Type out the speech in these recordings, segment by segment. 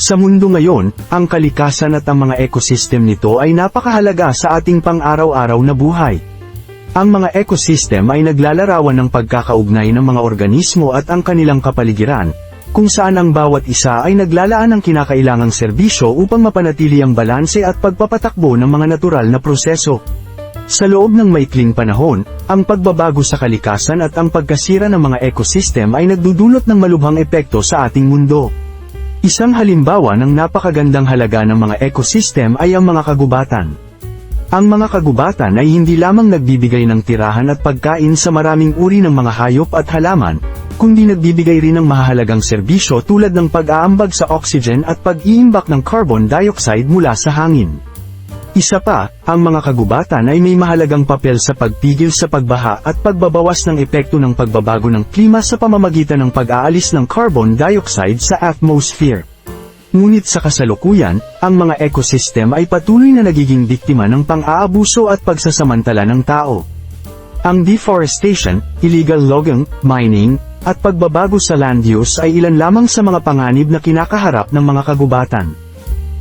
Sa mundo ngayon, ang kalikasan at ang mga ecosystem nito ay napakahalaga sa ating pang-araw-araw na buhay. Ang mga ecosystem ay naglalarawan ng pagkakaugnay ng mga organismo at ang kanilang kapaligiran, kung saan ang bawat isa ay naglalaan ng kinakailangang serbisyo upang mapanatili ang balanse at pagpapatakbo ng mga natural na proseso. Sa loob ng maikling panahon, ang pagbabago sa kalikasan at ang pagkasira ng mga ecosystem ay nagdudulot ng malubhang epekto sa ating mundo. Isang halimbawa ng napakagandang halaga ng mga ecosystem ay ang mga kagubatan. Ang mga kagubatan ay hindi lamang nagbibigay ng tirahan at pagkain sa maraming uri ng mga hayop at halaman, kundi nagbibigay rin ng mahalagang serbisyo tulad ng pag-aambag sa oxygen at pag-iimbak ng carbon dioxide mula sa hangin. Isa pa, ang mga kagubatan ay may mahalagang papel sa pagpigil sa pagbaha at pagbabawas ng epekto ng pagbabago ng klima sa pamamagitan ng pag-aalis ng carbon dioxide sa atmosphere. Ngunit sa kasalukuyan, ang mga ecosystem ay patuloy na nagiging biktima ng pang-aabuso at pagsasamantala ng tao. Ang deforestation, illegal logging, mining, at pagbabago sa land use ay ilan lamang sa mga panganib na kinakaharap ng mga kagubatan.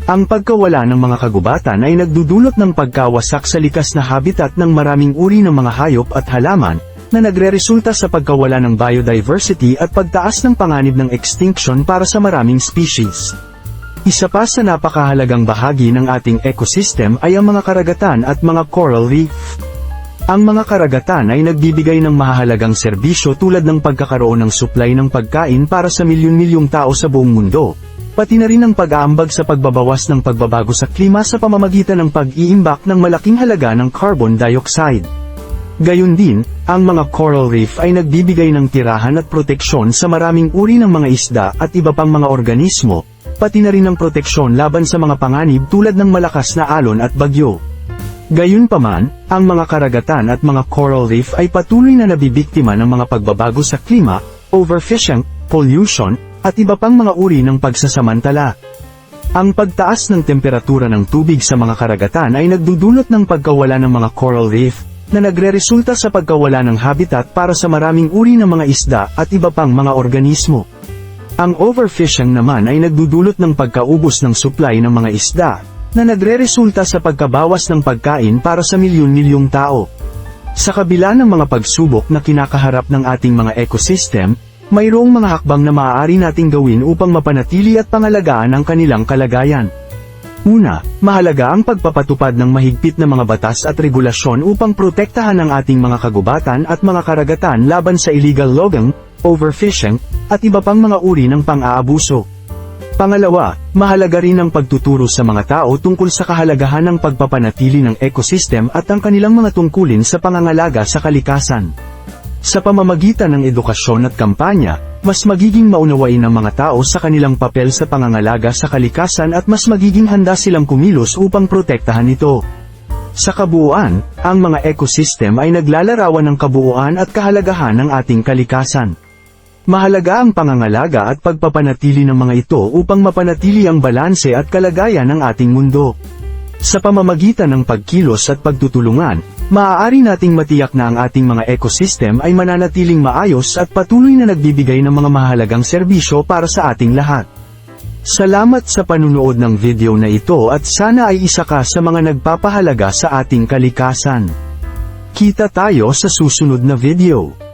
Ang pagkawala ng mga kagubatan ay nagdudulot ng pagkawasak sa likas na habitat ng maraming uri ng mga hayop at halaman, na nagreresulta sa pagkawala ng biodiversity at pagtaas ng panganib ng extinction para sa maraming species. Isa pa sa napakahalagang bahagi ng ating ecosystem ay ang mga karagatan at mga coral reef. Ang mga karagatan ay nagbibigay ng mahahalagang serbisyo tulad ng pagkakaroon ng supply ng pagkain para sa milyon-milyong tao sa buong mundo, pati na rin ang pag-aambag sa pagbabawas ng pagbabago sa klima sa pamamagitan ng pag-iimbak ng malaking halaga ng carbon dioxide. Gayun din, ang mga coral reef ay nagbibigay ng tirahan at proteksyon sa maraming uri ng mga isda at iba pang mga organismo, pati na rin ng proteksyon laban sa mga panganib tulad ng malakas na alon at bagyo. Gayunpaman, ang mga karagatan at mga coral reef ay patuloy na nabibiktima ng mga pagbabago sa klima, overfishing, pollution, at iba pang mga uri ng pagsasamantala. Ang pagtaas ng temperatura ng tubig sa mga karagatan ay nagdudulot ng pagkawala ng mga coral reef, na nagreresulta sa pagkawala ng habitat para sa maraming uri ng mga isda at iba pang mga organismo. Ang overfishing naman ay nagdudulot ng pagkaubos ng supply ng mga isda, na nagreresulta sa pagkabawas ng pagkain para sa milyon-milyong tao. Sa kabila ng mga pagsubok na kinakaharap ng ating mga ecosystem, mayroong mga hakbang na maaari nating gawin upang mapanatili at pangalagaan ang kanilang kalagayan. Una, mahalaga ang pagpapatupad ng mahigpit na mga batas at regulasyon upang protektahan ang ating mga kagubatan at mga karagatan laban sa illegal logging, overfishing, at iba pang mga uri ng pang-aabuso. Pangalawa, mahalaga rin ang pagtuturo sa mga tao tungkol sa kahalagahan ng pagpapanatili ng ecosystem at ang kanilang mga tungkulin sa pangangalaga sa kalikasan. Sa pamamagitan ng edukasyon at kampanya, mas magiging maunawain ng mga tao sa kanilang papel sa pangangalaga sa kalikasan at mas magiging handa silang kumilos upang protektahan ito. Sa kabuuan, ang mga ecosystem ay naglalarawan ng kabuuan at kahalagahan ng ating kalikasan. Mahalaga ang pangangalaga at pagpapanatili ng mga ito upang mapanatili ang balanse at kalagayan ng ating mundo. Sa pamamagitan ng pagkilos at pagtutulungan, maaari nating matiyak na ang ating mga ecosystem ay mananatiling maayos at patuloy na nagbibigay ng mga mahalagang serbisyo para sa ating lahat. Salamat sa panunood ng video na ito at sana ay isa ka sa mga nagpapahalaga sa ating kalikasan. Kita tayo sa susunod na video.